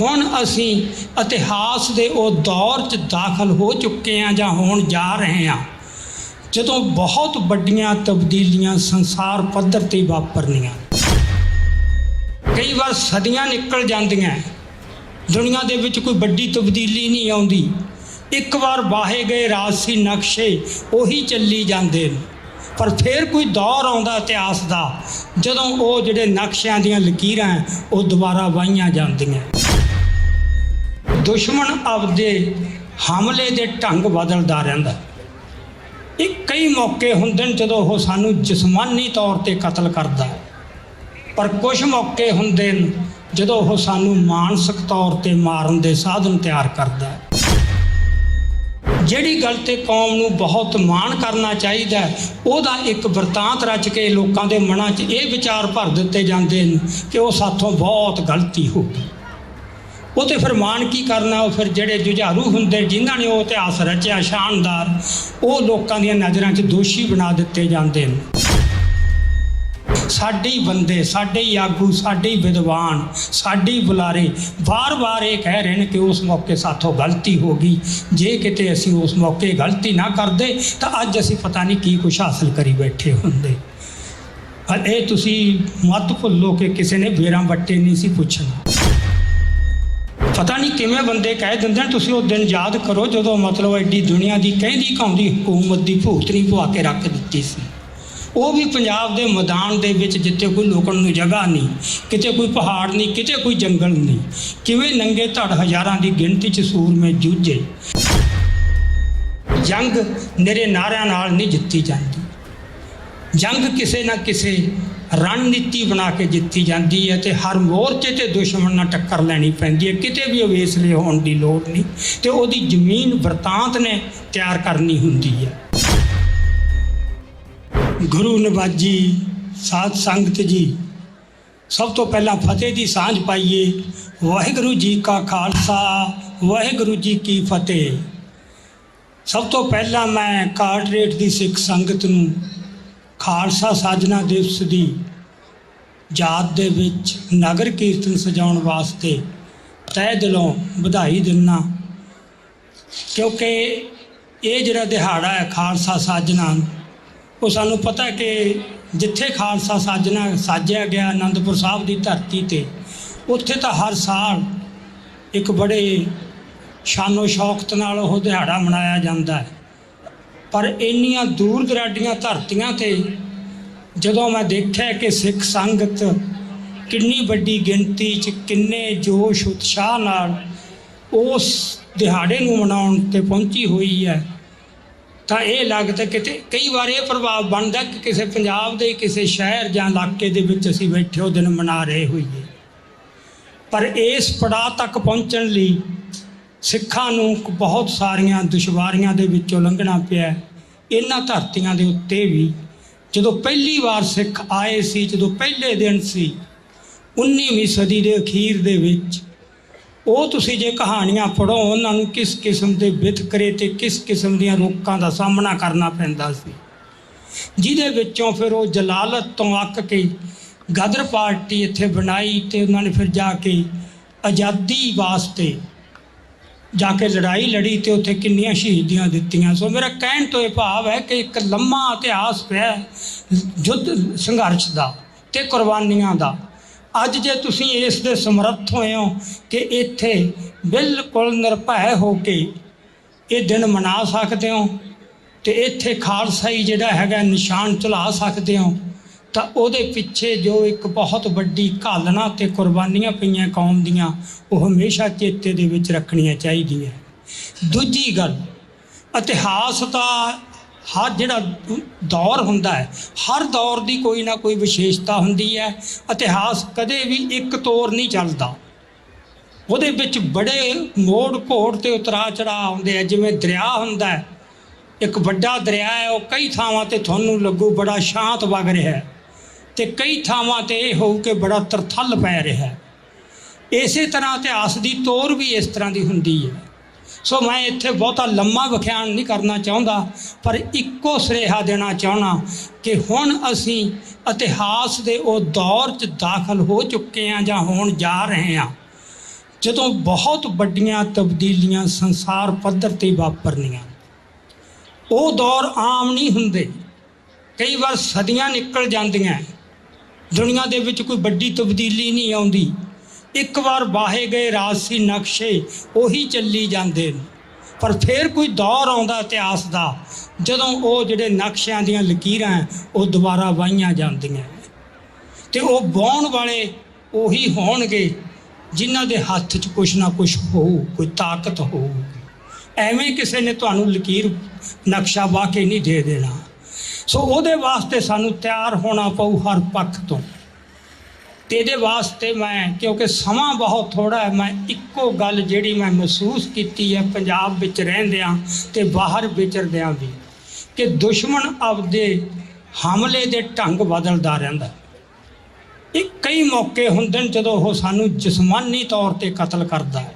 ਹੁਣ ਅਸੀਂ ਇਤਿਹਾਸ ਦੇ ਉਹ ਦੌਰ 'ਚ ਦਾਖਲ ਹੋ ਚੁੱਕੇ ਹਾਂ ਜਾਂ ਹੋਣ ਜਾ ਰਹੇ ਹਾਂ ਜਦੋਂ ਬਹੁਤ ਵੱਡੀਆਂ ਤਬਦੀਲੀਆਂ ਸੰਸਾਰ ਪੱਧਰ ਤੇ ਵਾਪਰਨੀਆਂ। ਕਈ ਵਾਰ ਸਦੀਆਂ ਨਿਕਲ ਜਾਂਦੀਆਂ ਦੁਨੀਆ ਦੇ ਵਿੱਚ ਕੋਈ ਵੱਡੀ ਤਬਦੀਲੀ ਨਹੀਂ ਆਉਂਦੀ। ਇੱਕ ਵਾਰ ਵਾਹੇ ਗਏ ਰਾਜਸੀ ਨਕਸ਼ੇ ਉਹੀ ਚੱਲੀ ਜਾਂਦੇ ਨੇ। ਪਰ ਫਿਰ ਕੋਈ ਦੌਰ ਆਉਂਦਾ ਇਤਿਹਾਸ ਦਾ ਜਦੋਂ ਉਹ ਜਿਹੜੇ ਨਕਸ਼ਿਆਂ ਦੀਆਂ ਲਕੀਰਾਂ ਹੈ, ਉਹ ਦੁਬਾਰਾ ਵਾਹੀਆਂ ਜਾਂਦੀਆਂ। ਦੁਸ਼ਮਣ ਆਪਦੇ ਹਮਲੇ ਦੇ ਢੰਗ ਬਦਲਦਾ ਰਹਿੰਦਾ। ਇਹ ਕਈ ਮੌਕੇ ਹੁੰਦੇ ਨੇ ਜਦੋਂ ਉਹ ਸਾਨੂੰ ਜਿਸਮਾਨੀ ਤੌਰ ਤੇ ਕਤਲ ਕਰਦਾ ਹੈ। ਪਰ ਕੁਝ ਮੌਕੇ ਹੁੰਦੇ ਨੇ ਜਦੋਂ ਉਹ ਸਾਨੂੰ ਮਾਨਸਿਕ ਤੌਰ ਤੇ ਮਾਰਨ ਦੇ ਸਾਧਨ ਤਿਆਰ ਕਰਦਾ ਹੈ। ਜਿਹੜੀ ਗੱਲ ਤੇ ਕੌਮ ਨੂੰ ਬਹੁਤ ਮਾਣ ਕਰਨਾ ਚਾਹੀਦਾ ਉਹਦਾ ਇੱਕ ਵਰਤਾਂਤ ਰਚ ਕੇ ਲੋਕਾਂ ਦੇ ਮਨਾਂ 'ਚ ਇਹ ਵਿਚਾਰ ਭਰ ਦਿੱਤੇ ਜਾਂਦੇ ਨੇ ਕਿ ਉਹ ਸਾਥੋਂ ਬਹੁਤ ਗਲਤੀ ਹੋ ਗਈ। ਉਹ ਤੇ ਫਿਰ ਮਾਣ ਕੀ ਕਰਨਾ, ਉਹ ਫਿਰ ਜਿਹੜੇ ਜੁਝਾਰੂ ਹੁੰਦੇ, ਜਿਨ੍ਹਾਂ ਨੇ ਉਹ ਇਤਿਹਾਸ ਰਚਿਆ, ਸ਼ਾਨਦਾਰ, ਉਹ ਲੋਕਾਂ ਦੀਆਂ ਨਜ਼ਰਾਂ 'ਚ ਦੋਸ਼ੀ ਬਣਾ ਦਿੱਤੇ ਜਾਂਦੇ ਨੇ। ਸਾਡੇ ਹੀ ਬੰਦੇ, ਸਾਡੇ ਹੀ ਆਗੂ, ਸਾਡੇ ਹੀ ਵਿਦਵਾਨ, ਸਾਡੇ ਹੀ ਬੁਲਾਰੇ ਵਾਰ-ਵਾਰ ਇਹ ਕਹਿ ਰਹੇ ਨੇ ਕਿ ਉਸ ਮੌਕੇ ਸਾਥੋਂ ਗਲਤੀ ਹੋ ਗਈ। ਜੇ ਕਿਤੇ ਅਸੀਂ ਉਸ ਮੌਕੇ ਗਲਤੀ ਨਾ ਕਰਦੇ, ਤਾਂ ਅੱਜ ਅਸੀਂ ਪਤਾ ਨਹੀਂ ਕੀ ਕੁਝ ਹਾਸਲ ਕਰੀ ਬੈਠੇ ਹੁੰਦੇ। ਪਰ ਇਹ ਤੁਸੀਂ ਮਤ ਭੁੱਲੋ ਕਿ ਕਿਸੇ ਨੇ ਬੇਰਾਂ ਵੱਟੇ ਨਹੀਂ ਸੀ ਪੁੱਛਣਾ। ਪਤਾ ਨਹੀਂ ਕਿਵੇਂ ਬੰਦੇ ਕਹਿ ਦਿੰਦੇ ਨੇ ਤੁਸੀਂ ਉਹ ਦਿਨ ਯਾਦ ਕਰੋ ਜਦੋਂ ਮਤਲਬ ਐਡੀ ਦੁਨੀਆ ਦੀ ਕਹਿੰਦੀ ਕਹਾਉਂਦੀ ਹਕੂਮਤ ਦੀ ਭੂਤਨੀ ਪਵਾ ਕੇ ਰੱਖ ਦਿੱਤੀ ਸੀ। ਉਹ ਵੀ ਪੰਜਾਬ ਦੇ ਮੈਦਾਨ ਦੇ ਵਿੱਚ ਜਿੱਥੇ ਕੋਈ ਲੋਕਣ ਨੂੰ ਜਗ੍ਹਾ ਨਹੀਂ, ਕਿਤੇ ਕੋਈ ਪਹਾੜ ਨਹੀਂ, ਕਿਤੇ ਕੋਈ ਜੰਗਲ ਨਹੀਂ, ਕਿਵੇਂ ਨੰਗੇ ਧੜ ਹਜ਼ਾਰਾਂ ਦੀ ਗਿਣਤੀ 'ਚ ਸੂਰਮੇ ਜੂਝੇ। ਜੰਗ ਨਿਰੇ ਨਾਰਿਆਂ ਨਾਲ ਨਹੀਂ ਜਿੱਤੀ ਜਾਂਦੀ। ਜੰਗ ਕਿਸੇ ਨਾ ਕਿਸੇ ਰਣਨੀਤੀ ਬਣਾ ਕੇ ਜਿੱਤੀ ਜਾਂਦੀ ਹੈ ਤੇ ਹਰ ਮੋਰਚੇ ਤੇ ਦੁਸ਼ਮਣ ਨਾਲ ਟੱਕਰ ਲੈਣੀ ਪੈਂਦੀ ਹੈ। ਕਿਤੇ ਵੀ ਅਵੇਸਲੇ ਹੋਣ ਦੀ ਲੋੜ ਨਹੀਂ ਤੇ ਉਹਦੀ ਜ਼ਮੀਨ ਵਰਤਾਂਤ ਨੇ ਤਿਆਰ ਕਰਨੀ ਹੁੰਦੀ ਹੈ। ਗੁਰੂ ਨਵਾਜੀ ਸਾਧ ਸੰਗਤ ਜੀ, ਸਭ ਤੋਂ ਪਹਿਲਾਂ ਫਤਿਹ ਦੀ ਸਾਂਝ ਪਾਈਏ। ਵਾਹਿਗੁਰੂ ਜੀ ਕਾ ਖਾਲਸਾ, ਵਾਹਿਗੁਰੂ ਜੀ ਕੀ ਫਤਿਹ। ਸਭ ਤੋਂ ਪਹਿਲਾਂ ਮੈਂ ਕਾਰਟਰੇਟ ਦੀ ਸਿੱਖ ਸੰਗਤ ਨੂੰ ਖਾਲਸਾ ਸਾਜਨਾ ਦਿਵਸ ਦੀ ਯਾਦ ਦੇ ਵਿੱਚ ਨਗਰ ਕੀਰਤਨ ਸਜਾਉਣ ਵਾਸਤੇ ਤਹਿ ਦਿਲੋਂ ਵਧਾਈ ਦਿੰਨਾ। ਕਿਉਂਕਿ ਇਹ ਜਿਹੜਾ ਦਿਹਾੜਾ ਹੈ ਖਾਲਸਾ ਸਾਜਨਾ, ਉਹ ਸਾਨੂੰ ਪਤਾ ਕਿ ਜਿੱਥੇ ਖਾਲਸਾ ਸਾਜਨਾ ਸਾਜਿਆ ਗਿਆ ਆਨੰਦਪੁਰ ਸਾਹਿਬ ਦੀ ਧਰਤੀ ਤੇ, ਉੱਥੇ ਤਾਂ ਹਰ ਸਾਲ ਇੱਕ ਬੜੇ ਸ਼ਾਨੋ ਸ਼ੌਕਤ ਨਾਲ ਉਹ ਦਿਹਾੜਾ ਮਨਾਇਆ ਜਾਂਦਾ ਹੈ। ਪਰ ਇੰਨੀਆਂ ਦੂਰ ਦਰਾਡੀਆਂ ਧਰਤੀਆਂ ਤੇ ਜਦੋਂ ਮੈਂ ਦੇਖਿਆ ਕਿ ਸਿੱਖ ਸੰਗਤ ਕਿੰਨੀ ਵੱਡੀ ਗਿਣਤੀ 'ਚ ਕਿੰਨੇ ਜੋਸ਼ ਉਤਸ਼ਾਹ ਨਾਲ ਉਸ ਦਿਹਾੜੇ ਨੂੰ ਮਨਾਉਣ ਤੇ ਪਹੁੰਚੀ ਹੋਈ ਹੈ, ਤਾਂ ਇਹ ਲੱਗਦਾ ਕਿਤੇ ਕਈ ਵਾਰ ਇਹ ਪ੍ਰਭਾਵ ਬਣਦਾ ਕਿ ਕਿਸੇ ਪੰਜਾਬ ਦੇ, ਕਿਸੇ ਸ਼ਹਿਰ ਜਾਂ ਇਲਾਕੇ ਦੇ ਵਿੱਚ ਅਸੀਂ ਬੈਠੇ ਉਹ ਦਿਨ ਮਨਾ ਰਹੇ ਹੋਈਏ। ਪਰ ਇਸ ਪੜਾਅ ਤੱਕ ਪਹੁੰਚਣ ਲਈ ਸਿੱਖਾਂ ਨੂੰ ਬਹੁਤ ਸਾਰੀਆਂ ਦੁਸ਼ਵਾਰੀਆਂ ਦੇ ਵਿੱਚੋਂ ਲੰਘਣਾ ਪਿਆ ਇਹਨਾਂ ਧਰਤੀਆਂ ਦੇ ਉੱਤੇ ਵੀ ਜਦੋਂ ਪਹਿਲੀ ਵਾਰ ਸਿੱਖ ਆਏ ਸੀ, ਜਦੋਂ ਪਹਿਲੇ ਦਿਨ ਸੀ 19ਵੀਂ ਸਦੀ ਦੇ ਅਖੀਰ ਦੇ ਵਿੱਚ, ਉਹ ਤੁਸੀਂ ਜੇ ਕਹਾਣੀਆਂ ਪੜੋ ਉਹਨਾਂ ਨੂੰ ਕਿਸ ਕਿਸਮ ਦੇ ਵਿਤਕਰੇ ਤੇ ਕਿਸ ਕਿਸਮ ਦੀਆਂ ਰੋਕਾਂ ਦਾ ਸਾਹਮਣਾ ਕਰਨਾ ਪੈਂਦਾ ਸੀ। ਜਿਹਦੇ ਵਿੱਚੋਂ ਫਿਰ ਉਹ ਜਲਾਲਤ ਤੋਂ ਅੱਕ ਕੇ ਗਦਰ ਪਾਰਟੀ ਇੱਥੇ ਬਣਾਈ ਤੇ ਉਹਨਾਂ ਨੇ ਫਿਰ ਜਾ ਕੇ ਆਜ਼ਾਦੀ ਵਾਸਤੇ ਜਾ ਕੇ ਲੜਾਈ ਲੜੀ ਤੇ ਉੱਥੇ ਕਿੰਨੀਆਂ ਸ਼ਹੀਦੀਆਂ ਦਿੱਤੀਆਂ। ਸੋ ਮੇਰਾ ਕਹਿਣ ਤੋਂ ਇਹ ਭਾਵ ਹੈ ਕਿ ਇੱਕ ਲੰਮਾ ਇਤਿਹਾਸ ਪਿਆ ਹੈ ਯੁੱਧ ਸੰਘਰਸ਼ ਦਾ ਤੇ ਕੁਰਬਾਨੀਆਂ ਦਾ। ਅੱਜ ਜੇ ਤੁਸੀਂ ਇਸ ਦੇ ਸਮਰੱਥ ਹੋਏ ਹੋ ਕਿ ਇੱਥੇ ਬਿਲਕੁਲ ਨਿਰਭੈ ਹੋ ਕੇ ਇਹ ਦਿਨ ਮਨਾ ਸਕਦੇ ਹੋ ਤੇ ਇੱਥੇ ਖਾਲਸਾਈ ਜਿਹੜਾ ਹੈਗਾ ਨਿਸ਼ਾਨ ਚਲਾ ਸਕਦੇ ਹੋ ਤਾਂ ਉਹਦੇ ਪਿੱਛੇ ਜੋ ਇੱਕ ਬਹੁਤ ਵੱਡੀ ਘਾਲਣਾ ਤੇ ਕੁਰਬਾਨੀਆਂ ਪਈਆਂ ਕੌਮ ਦੀਆਂ, ਉਹ ਹਮੇਸ਼ਾ ਚੇਤੇ ਦੇ ਵਿੱਚ ਰੱਖਣੀਆਂ ਚਾਹੀਦੀਆਂ। ਦੂਜੀ ਗੱਲ, ਇਤਿਹਾਸ ਦਾ ਹਰ ਜਿਹੜਾ ਦੌਰ ਹੁੰਦਾ ਹੈ, ਹਰ ਦੌਰ ਦੀ ਕੋਈ ਨਾ ਕੋਈ ਵਿਸ਼ੇਸ਼ਤਾ ਹੁੰਦੀ ਹੈ। ਇਤਿਹਾਸ ਕਦੇ ਵੀ ਇੱਕ ਤੌਰ ਨਹੀਂ ਚੱਲਦਾ। ਉਹਦੇ ਵਿੱਚ ਬੜੇ ਮੋੜ ਘੋੜ ਤੇ ਉਤਰਾ ਚੜਾ ਆਉਂਦੇ ਆ। ਜਿਵੇਂ ਦਰਿਆ ਹੁੰਦਾ ਹੈ, ਇੱਕ ਵੱਡਾ ਦਰਿਆ ਹੈ, ਉਹ ਕਈ ਥਾਵਾਂ ਤੇ ਤੁਹਾਨੂੰ ਲੱਗੂ ਬੜਾ ਸ਼ਾਂਤ ਵਗ ਰਿਹਾ ਹੈ। ਤੇ ਕਈ ਥਾਵਾਂ ਤੇ ਇਹ ਹੋਊ ਕਿ ਬੜਾ ਤਰਥੱਲ ਪੈ ਰਿਹਾ ਇਸੇ ਤਰ੍ਹਾਂ ਇਤਿਹਾਸ ਦੀ ਤੋਰ ਵੀ ਇਸ ਤਰ੍ਹਾਂ ਦੀ ਹੁੰਦੀ ਹੈ। ਸੋ ਮੈਂ ਇੱਥੇ ਬਹੁਤਾ ਲੰਮਾ ਵਿਖਿਆਨ ਨਹੀਂ ਕਰਨਾ ਚਾਹੁੰਦਾ, ਪਰ ਇੱਕੋ ਸੁਨੇਹਾ ਦੇਣਾ ਚਾਹਣਾ ਕਿ ਹੁਣ ਅਸੀਂ ਇਤਿਹਾਸ ਦੇ ਉਹ ਦੌਰ 'ਚ ਦਾਖਲ ਹੋ ਚੁੱਕੇ ਹਾਂ ਜਾਂ ਹੋਣ ਜਾ ਰਹੇ ਹਾਂ, ਜਦੋਂ ਬਹੁਤ ਵੱਡੀਆਂ ਤਬਦੀਲੀਆਂ ਸੰਸਾਰ ਪੱਧਰ ਤੇ ਵਾਪਰਨੀਆਂ। ਉਹ ਦੌਰ ਆਮ ਨਹੀਂ ਹੁੰਦੇ। ਕਈ ਵਾਰ ਸਦੀਆਂ ਨਿਕਲ ਜਾਂਦੀਆਂ। ਦੁਨੀਆ ਦੇ ਵਿੱਚ ਕੋਈ ਵੱਡੀ ਤਬਦੀਲੀ ਨਹੀਂ ਆਉਂਦੀ। ਇੱਕ ਵਾਰ ਵਾਹੇ ਗਏ ਰਾਜਸੀ ਨਕਸ਼ੇ, ਉਹੀ ਚੱਲੀ ਜਾਂਦੇ ਨੇ। ਪਰ ਫਿਰ ਕੋਈ ਦੌਰ ਆਉਂਦਾ ਇਤਿਹਾਸ ਦਾ, ਜਦੋਂ ਉਹ ਜਿਹੜੇ ਨਕਸ਼ਿਆਂ ਦੀਆਂ ਲਕੀਰਾਂ ਉਹ ਦੁਬਾਰਾ ਵਾਹੀਆਂ ਜਾਂਦੀਆਂ ਤੇ ਉਹ ਵਾਹੁਣ ਵਾਲੇ ਉਹੀ ਹੋਣਗੇ, ਜਿਨ੍ਹਾਂ ਦੇ ਹੱਥ 'ਚ ਕੁਛ ਨਾ ਕੁਛ ਹੋਊ, ਕੋਈ ਤਾਕਤ ਹੋਊਗੀ। ਐਵੇਂ ਕਿਸੇ ਨੇ ਤੁਹਾਨੂੰ ਲਕੀਰ ਨਕਸ਼ਾ ਵਾਹ ਕੇ ਨਹੀਂ ਦੇ ਦੇਣਾ। ਸੋ ਉਹਦੇ ਵਾਸਤੇ ਸਾਨੂੰ ਤਿਆਰ ਹੋਣਾ ਪਊ ਹਰ ਪੱਖ ਤੋਂ। ਤੇ ਇਹਦੇ ਵਾਸਤੇ ਮੈਂ, ਕਿਉਂਕਿ ਸਮਾਂ ਬਹੁਤ ਥੋੜਾ ਹੈ, ਮੈਂ ਇੱਕੋ ਗੱਲ ਜਿਹੜੀ ਮੈਂ ਮਹਿਸੂਸ ਕੀਤੀ ਹੈ, ਪੰਜਾਬ ਵਿੱਚ ਰਹਿੰਦਿਆਂ ਤੇ ਬਾਹਰ ਵਿਚਰਦਿਆਂ ਵੀ, ਕਿ ਦੁਸ਼ਮਣ ਆਪਦੇ ਹਮਲੇ ਦੇ ਢੰਗ ਬਦਲਦਾ ਰਹਿੰਦਾ। ਇਹ ਕਈ ਮੌਕੇ ਹੁੰਦੇ ਨੇ ਜਦੋਂ ਉਹ ਸਾਨੂੰ ਜਿਸਮਾਨੀ ਤੌਰ ਤੇ ਕਤਲ ਕਰਦਾ ਹੈ।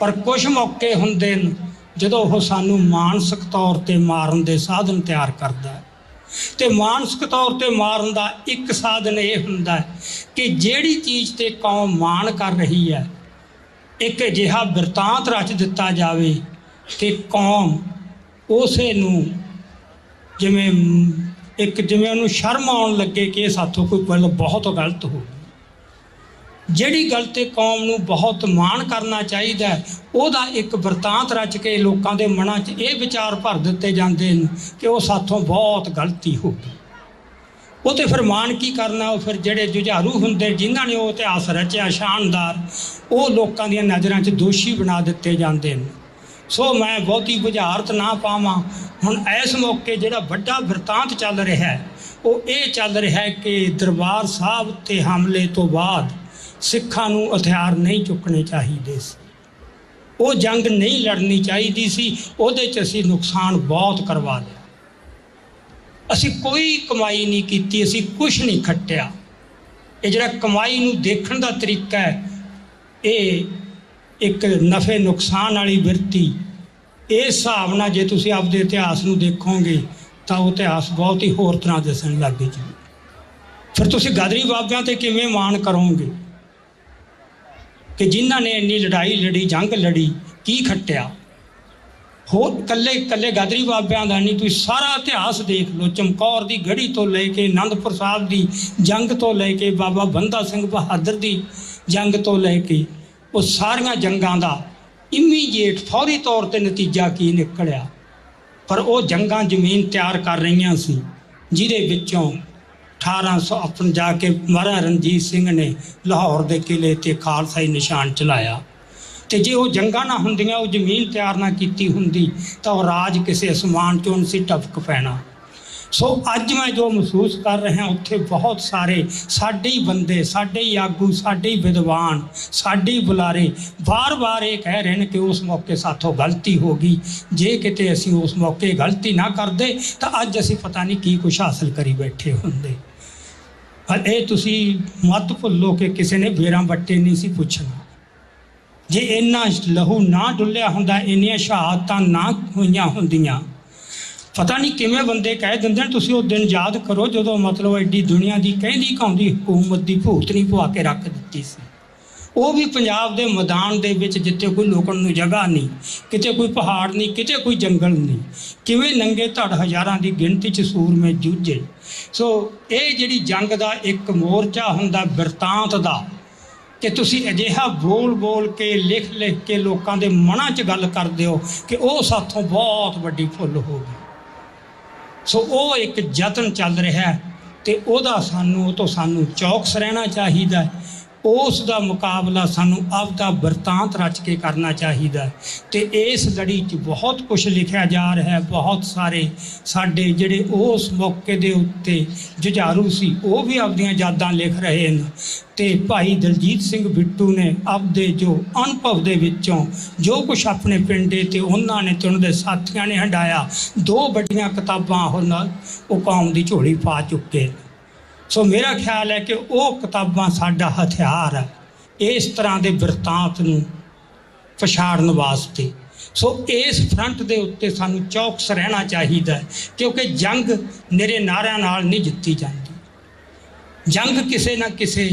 ਪਰ ਕੁਝ ਮੌਕੇ ਹੁੰਦੇ ਨੇ ਜਦੋਂ ਉਹ ਸਾਨੂੰ ਮਾਨਸਿਕ ਤੌਰ ਤੇ ਮਾਰਨ ਦੇ ਸਾਧਨ ਤਿਆਰ ਕਰਦਾ ਹੈ। ਤੇ ਮਾਨਸਿਕ ਤੌਰ ਤੇ ਮਾਰਨ ਦਾ ਇੱਕ ਸਾਧਨ ਇਹ ਹੁੰਦਾ ਹੈ ਕਿ ਜਿਹੜੀ ਚੀਜ਼ ਤੇ ਕੌਮ ਮਾਣ ਕਰ ਰਹੀ ਹੈ, ਇੱਕ ਅਜਿਹਾ ਬਿਰਤਾਂਤ ਰਚ ਦਿੱਤਾ ਜਾਵੇ ਕਿ ਕੌਮ ਉਸੇ ਨੂੰ ਜਿਵੇਂ, ਇੱਕ ਜਿਵੇਂ ਉਹਨੂੰ ਸ਼ਰਮ ਆਉਣ ਲੱਗੇ ਕਿ ਇਹ ਸਾਥੋਂ ਕੋਈ ਗੱਲ ਬਹੁਤ ਗਲਤ ਹੋ ਜਿਹੜੀ ਗੱਲ ਤੇ ਕੌਮ ਨੂੰ ਬਹੁਤ ਮਾਣ ਕਰਨਾ ਚਾਹੀਦਾ ਉਹਦਾ ਇੱਕ ਵਰਤਾਂਤ ਰਚ ਕੇ ਲੋਕਾਂ ਦੇ ਮਨਾਂ 'ਚ ਇਹ ਵਿਚਾਰ ਭਰ ਦਿੱਤੇ ਜਾਂਦੇ ਨੇ ਕਿ ਉਹ ਸਾਥੋਂ ਬਹੁਤ ਗਲਤੀ ਹੋ ਗਈ। ਉਹ ਤੇ ਫਿਰ ਮਾਣ ਕੀ ਕਰਨਾ, ਉਹ ਫਿਰ ਜਿਹੜੇ ਜੁਝਾਰੂ ਹੁੰਦੇ ਜਿਨ੍ਹਾਂ ਨੇ ਉਹ ਇਤਿਹਾਸ ਰਚਿਆ, ਸ਼ਾਨਦਾਰ, ਉਹ ਲੋਕਾਂ ਦੀਆਂ ਨਜ਼ਰਾਂ 'ਚ ਦੋਸ਼ੀ ਬਣਾ ਦਿੱਤੇ ਜਾਂਦੇ ਨੇ ਸੋ ਮੈਂ ਬਹੁਤੀ ਬੁਝਾਰਤ ਨਾ ਪਾਵਾਂ। ਹੁਣ ਇਸ ਮੌਕੇ ਜਿਹੜਾ ਵੱਡਾ ਵਰਤਾਂਤ ਚੱਲ ਰਿਹਾ ਹੈ, ਉਹ ਇਹ ਚੱਲ ਰਿਹਾ ਹੈ ਕਿ ਦਰਬਾਰ ਸਾਹਿਬ ਤੇ ਹਮਲੇ ਤੋਂ ਬਾਅਦ ਸਿੱਖਾਂ ਨੂੰ ਹਥਿਆਰ ਨਹੀਂ ਚੁੱਕਣੇ ਚਾਹੀਦੇ ਸੀ। ਉਹ ਜੰਗ ਨਹੀਂ ਲੜਨੀ ਚਾਹੀਦੀ ਸੀ। ਉਹਦੇ 'ਚ ਅਸੀਂ ਨੁਕਸਾਨ ਬਹੁਤ ਕਰਵਾ ਲਿਆ। ਅਸੀਂ ਕੋਈ ਕਮਾਈ ਨਹੀਂ ਕੀਤੀ, ਅਸੀਂ ਕੁਝ ਨਹੀਂ ਖੱਟਿਆ। ਇਹ ਜਿਹੜਾ ਕਮਾਈ ਨੂੰ ਦੇਖਣ ਦਾ ਤਰੀਕਾ ਹੈ, ਇਹ ਇੱਕ ਨਫੇ ਨੁਕਸਾਨ ਵਾਲੀ ਬਿਰਤੀ ਇਸ ਹਿਸਾਬ ਨਾਲ ਜੇ ਤੁਸੀਂ ਆਪਦੇ ਇਤਿਹਾਸ ਨੂੰ ਦੇਖੋਗੇ, ਤਾਂ ਉਹ ਇਤਿਹਾਸ ਬਹੁਤ ਹੀ ਹੋਰ ਤਰ੍ਹਾਂ ਦਿਸਣ ਲੱਗ ਜੀ ਫਿਰ ਤੁਸੀਂ ਗਾਦਰੀ ਬਾਬਿਆਂ ਤੇ ਕਿਵੇਂ ਮਾਣ ਕਰੋਗੇ? ਕਿ ਜਿਨ੍ਹਾਂ ਨੇ ਇੰਨੀ ਲੜਾਈ ਲੜੀ, ਜੰਗ ਲੜੀ, ਕੀ ਖੱਟਿਆ? ਹੋ ਕੱਲੇ ਕੱਲੇ ਗਾਦਰੀ ਬਾਬਿਆਂ ਦਾ ਨਹੀਂ, ਤੁਸੀਂ ਸਾਰਾ ਇਤਿਹਾਸ ਦੇਖ ਲਓ, ਚਮਕੌਰ ਦੀ ਗੜੀ ਤੋਂ ਲੈ ਕੇ ਆਨੰਦਪੁਰ ਸਾਹਿਬ ਦੀ ਜੰਗ ਤੋਂ ਲੈ ਕੇ ਬਾਬਾ ਬੰਦਾ ਸਿੰਘ ਬਹਾਦਰ ਦੀ ਜੰਗ ਤੋਂ ਲੈ ਕੇ, ਉਹ ਸਾਰੀਆਂ ਜੰਗਾਂ ਦਾ ਇਮੀਡੀਏਟ ਫੌਰੀ ਤੌਰ ਤੇ ਨਤੀਜਾ ਕੀ ਨਿਕਲਿਆ? ਪਰ ਉਹ ਜੰਗਾਂ ਜ਼ਮੀਨ ਤਿਆਰ ਕਰ ਰਹੀਆਂ ਸੀ, ਜਿਹਦੇ ਵਿੱਚੋਂ 1800 ਆਪਣ ਜਾ ਕੇ ਮਹਾਰਾਜਾ ਰਣਜੀਤ ਸਿੰਘ ਨੇ ਲਾਹੌਰ ਦੇ ਕਿਲੇ ਤੇ ਖਾਲਸਾਈ ਨਿਸ਼ਾਨ ਚਲਾਇਆ। ਤੇ ਜੇ ਉਹ ਜੰਗਾਂ ਨਾ ਹੁੰਦੀਆਂ, ਉਹ ਜ਼ਮੀਨ ਤਿਆਰ ਨਾ ਕੀਤੀ ਹੁੰਦੀ, ਤਾਂ ਉਹ ਰਾਜ ਕਿਸੇ ਅਸਮਾਨ ਚੋਂ ਨਹੀਂ ਸੀ ਟਪਕ ਪੈਣਾ। ਸੋ ਅੱਜ ਮੈਂ ਜੋ ਮਹਿਸੂਸ ਕਰ ਰਿਹਾ, ਉੱਥੇ ਬਹੁਤ ਸਾਰੇ ਸਾਡੇ ਹੀ ਬੰਦੇ, ਸਾਡੇ ਹੀ ਆਗੂ, ਸਾਡੇ ਹੀ ਵਿਦਵਾਨ, ਸਾਡੇ ਹੀ ਬੁਲਾਰੇ ਵਾਰ-ਵਾਰ ਇਹ ਕਹਿ ਰਹੇ ਨੇ ਕਿ ਉਸ ਮੌਕੇ ਸਾਥੋਂ ਗਲਤੀ ਹੋ ਗਈ। ਜੇ ਕਿਤੇ ਅਸੀਂ ਉਸ ਮੌਕੇ ਗਲਤੀ ਨਾ ਕਰਦੇ, ਤਾਂ ਅੱਜ ਅਸੀਂ ਪਤਾ ਨਹੀਂ ਕੀ ਕੁਝ ਹਾਸਲ ਕਰੀ ਬੈਠੇ ਹੁੰਦੇ। ਪਰ ਇਹ ਤੁਸੀਂ ਮਤ ਭੁੱਲੋ ਕਿ ਕਿਸੇ ਨੇ ਬੇਰਾਂ ਬੱਟੇ ਨਹੀਂ ਸੀ ਪੁੱਛਣਾ। ਜੇ ਇੰਨਾ ਲਹੂ ਨਾ ਡੁੱਲਿਆ ਹੁੰਦਾ, ਇੰਨੀਆਂ ਸ਼ਹਾਦਤਾਂ ਨਾ ਹੋਈਆਂ ਹੁੰਦੀਆਂ ਪਤਾ ਨਹੀਂ ਕਿਵੇਂ ਬੰਦੇ ਕਹਿ ਦਿੰਦੇ ਨੇ, ਤੁਸੀਂ ਉਹ ਦਿਨ ਯਾਦ ਕਰੋ ਜਦੋਂ ਮਤਲਬ ਐਡੀ ਦੁਨੀਆ ਦੀ ਕਹਿੰਦੀ ਕਹਾਉਂਦੀ, ਹਕੂਮਤ ਦੀ ਭੂਤ ਨਹੀਂ ਪਵਾ ਕੇ ਰੱਖ ਦਿੱਤੀ ਸੀ। ਉਹ ਵੀ ਪੰਜਾਬ ਦੇ ਮੈਦਾਨ ਦੇ ਵਿੱਚ ਜਿੱਥੇ ਕੋਈ ਲੋਕਣ ਨੂੰ ਜਗ੍ਹਾ ਨਹੀਂ, ਕਿਤੇ ਕੋਈ ਪਹਾੜ ਨਹੀਂ, ਕਿਤੇ ਕੋਈ ਜੰਗਲ ਨਹੀਂ, ਕਿਵੇਂ ਨੰਗੇ ਧੜ ਹਜ਼ਾਰਾਂ ਦੀ ਗਿਣਤੀ ਚ ਸੂਰਮੇ ਜੂਝੇ। ਸੋ ਇਹ ਜਿਹੜੀ ਜੰਗ ਦਾ ਇੱਕ ਮੋਰਚਾ ਹੁੰਦਾ, ਬਿਰਤਾਂਤ ਦਾ, ਕਿ ਤੁਸੀਂ ਅਜਿਹਾ ਬੋਲ ਬੋਲ ਕੇ, ਲਿਖ ਲਿਖ ਕੇ ਲੋਕਾਂ ਦੇ ਮਨਾਂ 'ਚ ਗੱਲ ਕਰਦੇ ਹੋ ਕਿ ਉਹ ਸਾਥੋਂ ਬਹੁਤ ਵੱਡੀ ਫੁੱਲ ਹੋ ਗਈ। ਸੋ ਉਹ ਇੱਕ ਯਤਨ ਚੱਲ ਰਿਹਾ ਹੈ ਤੇ ਉਹਦਾ ਸਾਨੂੰ, ਉਹ ਤੋਂ ਸਾਨੂੰ ਚੌਕਸ ਰਹਿਣਾ ਚਾਹੀਦਾ ਹੈ। ਉਸ ਦਾ ਮੁਕਾਬਲਾ ਸਾਨੂੰ ਆਪਦਾ ਵਰਤਾਂਤ ਰਚ ਕੇ ਕਰਨਾ ਚਾਹੀਦਾ ਹੈ। ਤੇ ਇਸ ਲੜੀ 'ਚ ਬਹੁਤ ਕੁਝ ਲਿਖਿਆ ਜਾ ਰਿਹਾ ਹੈ। ਬਹੁਤ ਸਾਰੇ ਸਾਡੇ ਜਿਹੜੇ ਉਸ ਮੌਕੇ ਦੇ ਉੱਤੇ ਜੁਝਾਰੂ ਸੀ, ਉਹ ਵੀ ਆਪਦੀਆਂ ਯਾਦਾਂ ਲਿਖ ਰਹੇ ਨੇ ਤੇ ਭਾਈ ਦਲਜੀਤ ਸਿੰਘ ਬਿੱਟੂ ਨੇ ਆਪਦੇ ਜੋ ਅਨੁਭਵ ਦੇ ਵਿੱਚੋਂ ਜੋ ਕੁਝ ਆਪਣੇ ਪਿੰਡੇ ਤੇ ਉਹਨਾਂ ਨੇ ਤੇ ਉਹਨਾਂ ਦੇ ਸਾਥੀਆਂ ਨੇ ਹੰਡਾਇਆ ਦੋ ਵੱਡੀਆਂ ਕਿਤਾਬਾਂ ਉਹ ਨਾਲ ਉਹ ਕੌਮ ਦੀ ਝੋਲੀ ਪਾ ਚੁੱਕੇ ਸੋ ਮੇਰਾ ਖਿਆਲ ਹੈ ਕਿ ਉਹ ਕਿਤਾਬਾਂ ਸਾਡਾ ਹਥਿਆਰ ਹੈ। ਇਸ ਤਰ੍ਹਾਂ ਦੇ ਬਿਰਤਾਂਤ ਨੂੰ ਪਛਾੜਨ ਵਾਸਤੇ। ਸੋ ਇਸ ਫਰੰਟ ਦੇ ਉੱਤੇ ਸਾਨੂੰ ਚੌਕਸ ਰਹਿਣਾ ਚਾਹੀਦਾ ਹੈ, ਕਿਉਂਕਿ ਜੰਗ ਨਿਰੇ ਨਾਰਿਆਂ ਨਾਲ ਨਹੀਂ ਜਿੱਤੀ ਜਾਂਦੀ। ਜੰਗ ਕਿਸੇ ਨਾ ਕਿਸੇ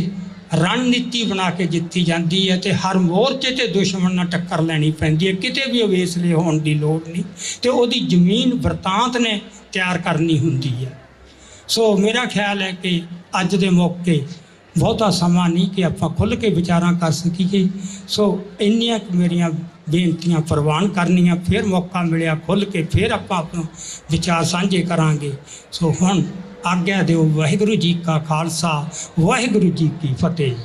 ਰਣਨੀਤੀ ਬਣਾ ਕੇ ਜਿੱਤੀ ਜਾਂਦੀ ਹੈ ਤੇ ਹਰ ਮੋਰਚੇ ਤੇ ਦੁਸ਼ਮਣ ਨਾਲ ਟੱਕਰ ਲੈਣੀ ਪੈਂਦੀ ਹੈ। ਕਿਤੇ ਵੀ ਅਵੇਸਲੇ ਹੋਣ ਦੀ ਲੋੜ ਨਹੀਂ ਤੇ ਉਹਦੀ ਜ਼ਮੀਨ ਵਰਤਾਂਤ ਨੇ ਤਿਆਰ ਕਰਨੀ ਹੁੰਦੀ ਹੈ। ਸੋ ਮੇਰਾ ਖਿਆਲ ਹੈ ਕਿ ਅੱਜ ਦੇ ਮੌਕੇ ਬਹੁਤਾ ਸਮਾਂ ਨਹੀਂ ਕਿ ਆਪਾਂ ਖੁੱਲ੍ਹ ਕੇ ਵਿਚਾਰਾਂ ਕਰ ਸਕੀਏ। ਸੋ ਇੰਨੀਆਂ ਕੁ ਮੇਰੀਆਂ ਬੇਨਤੀਆਂ ਪ੍ਰਵਾਨ ਕਰਨੀਆਂ, ਫਿਰ ਮੌਕਾ ਮਿਲਿਆ ਖੁੱਲ੍ਹ ਕੇ ਫਿਰ ਆਪਾਂ ਆਪਣਾ ਵਿਚਾਰ ਸਾਂਝੇ ਕਰਾਂਗੇ। ਸੋ ਹੁਣ ਆਗਿਆ ਦਿਓ ਵਾਹਿਗੁਰੂ ਜੀ ਕਾ ਖਾਲਸਾ, ਵਾਹਿਗੁਰੂ ਜੀ ਕੀ ਫਤਿਹ।